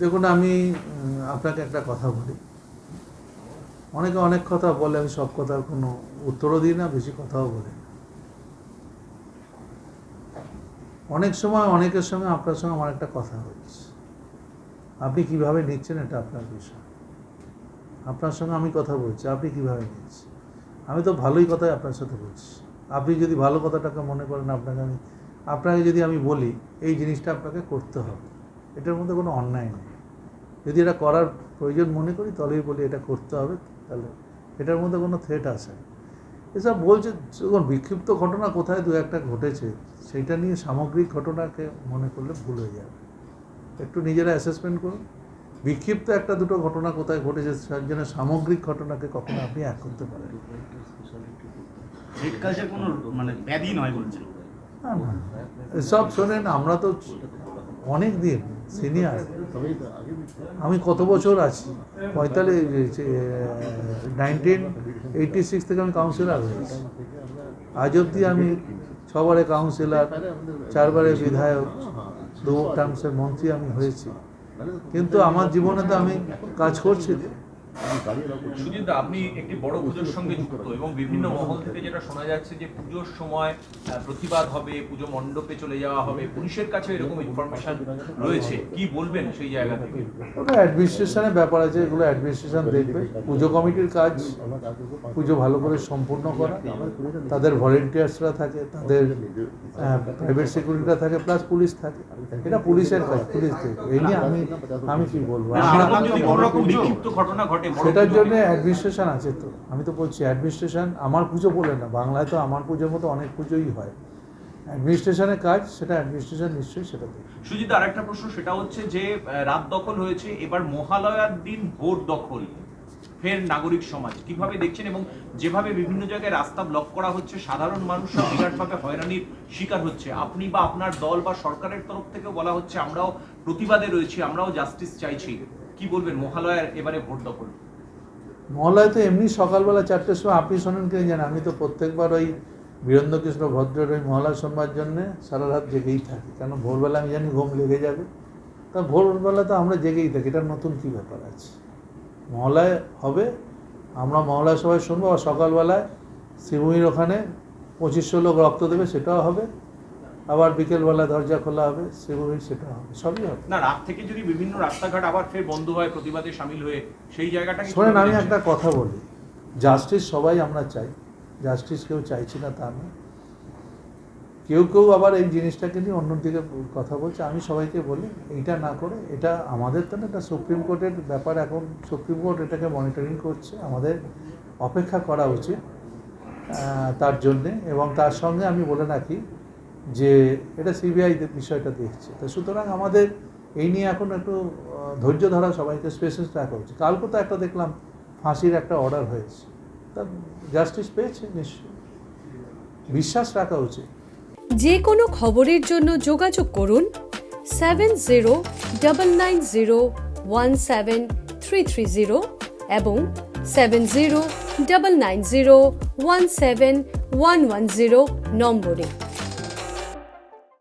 দেখুন, আমি আপনাকে একটা কথা বলি। অনেকে অনেক কথা বলে, আমি সব কথার কোনো উত্তরও দিই না, বেশি কথাও বলি অনেক সময়, অনেকের সঙ্গে আপনার সঙ্গে আমার একটা কথা হচ্ছে। আপনি কীভাবে নিচ্ছেন এটা আপনার বিষয়। আপনার সঙ্গে আমি কথা বলছি, আপনি কীভাবে নিচ্ছেন? আমি তো ভালোই কথাই আপনার সাথে বলছি। আপনি যদি ভালো কথাটাকে মনে করেন আপনাকে আমি, আপনাকে যদি আমি বলি, এই জিনিসটা আপনাকে করতে হবে। এটার মধ্যে কোনো অন্যায় নেই। যদি এটা করার প্রয়োজন মনে করি তবেই বলি এটা করতে হবে তাহলে এটার মধ্যে কোনো থ্রেট আসে এসব বলছে যখন বিক্ষিপ্ত ঘটনা কোথায় দু একটা ঘটেছে সেইটা নিয়ে সামগ্রিক ঘটনাকে মনে করলে ভুল হয়ে যাবে একটু নিজেরা অ্যাসেসমেন্ট করুন বিক্ষিপ্ত একটা দুটো ঘটনা কোথায় ঘটেছে তার জন্য সামগ্রিক ঘটনাকে কখনো আপনি এক করতে পারেন না। মানে ব্যাধি নয় বলছেন না, না। এসব শোনেন আমরা তো অনেক দিন সিনিয়র আমি কত বছর আছি? পঁয়তাল্লিশ নাইনটিন এইটি সিক্স থেকে আমি কাউন্সিলর হয়েছি। আজ অবধি আমি ছবারে কাউন্সিলার চারবারে বিধায়ক দু টার্মসের মন্ত্রী আমি হয়েছি। কিন্তু আমার জীবনে তো আমি কাজ করছি। সুজিত আপনি একটি বড় পুজোর সঙ্গে যুক্ত এবং বিভিন্ন মহল থেকে যেটা শোনা যাচ্ছে যে পুজোর সময় প্রতিবাদ হবে পুজো মণ্ডপে চলে যাওয়া হবে পুলিশের কাছে এরকম ইনফরমেশন রয়েছে। কি বলবেন সেই জায়গা থেকে? ওটা অ্যাডমিনিস্ট্রেশনের ব্যাপার আছে এগুলো অ্যাডমিনিস্ট্রেশন দেখবে। পুজো কমিটির কাজ পুজো ভালো করে সম্পূর্ণ করা। তাদের ভলেন্টিয়ার্সরা থাকে তাদের প্রাইভেট সিকিউরিটিরা থাকে প্লাস পুলিশ থাকে। এটা পুলিশের কাজ পুলিশ দেখবে। এই নিয়ে আমি আমি কি বলব? ঘটনা ঘটে সেটার জন্য অ্যাডমিনিস্ট্রেশন আছে তো। আমি তো বলছি অ্যাডমিনিস্ট্রেশন আমার পুজো বলে না বাংলায় তো আমার পুজোর মতো অনেক পুজোই হয়। অ্যাডমিনিস্ট্রেশনের কাজ সেটা অ্যাডমিনিস্ট্রেশন নিশ্চয়ই সেটা সুজিত আরেকটা প্রশ্ন সেটা হচ্ছে যে রাত দখল হয়েছে এবার মহালয়ার দিন ভোট দখল ফের নাগরিক সমাজ। কীভাবে দেখছেন এবং যেভাবে বিভিন্ন জায়গায় রাস্তা ব্লক করা হচ্ছে সাধারণ মানুষরা বিরাটভাবে হয়রানির শিকার হচ্ছে। আপনি বা আপনার দল বা সরকারের তরফ থেকে বলা হচ্ছে আমরাও প্রতিবাদে রয়েছি আমরাও জাস্টিস চাইছি। কি বলবেন? মহালয়ার এবারে ভোট দখল। মহলায় তো এমনি সকালবেলা চারটের সময় আপনি শোনেন কে জানেন আমি তো প্রত্যেকবার ওই বীরেন্দ্র কৃষ্ণ ভদ্রের ওই মহালয় শোনবার জন্যে সারা রাত জেগেই থাকি। কারণ ভোরবেলা আমি জানি ঘুম লেগে যাবে। তা ভোরবেলা তো আমরা জেগেই থাকি। এটা নতুন কী ব্যাপার আছে? মহলায় হবে, আমরা মহলায় সবাই শুনব। আর সকালবেলায় শিবভূমির ওখানে পঁচিশশো লোক রক্ত দেবে, সেটাও হবে। আবার বিকেলবেলা দরজা খোলা হবে শিবভূমির সেটা হবে। সবই হবে। না রাত থেকে যদি বিভিন্ন রাস্তাঘাট আবার ফের বন্ধ হয় প্রতিবাদে সামিল হয়ে সেই জায়গাটা শোনেন আমি একটা কথা বলি। জাস্টিস সবাই আমরা চাই। জাস্টিস কেউ চাইছি না তা না কেউ কেউ আবার এই জিনিসটাকে নিয়ে অন্যদিকে কথা বলছে। আমি সবাইকে বলি এইটা না করে এটা আমাদের তো না এটা সুপ্রিম কোর্টের ব্যাপার। এখন সুপ্রিম কোর্ট এটাকে মনিটরিং করছে। আমাদের অপেক্ষা করা উচিত তার জন্যে। এবং তার সঙ্গে আমি বলে রাখি যে এটা সিবিআই বিষয়টা দেখছে। তো সুতরাং আমাদের এই নিয়ে এখন একটু ধৈর্য ধরা সবাইকে স্পেসেস রাখা উচিত। কালকে তো একটা দেখলাম ফাঁসির একটা অর্ডার হয়েছে। তা জাস্টিস পেয়েছে? নিশ্চয়ই। বিশ্বাস রাখা উচিত। যে কোনো খবরের জন্য যোগাযোগ করুন seven zero double nine zero one seven three three zero এবং seven zero double nine zero one seven one one zero নম্বরে।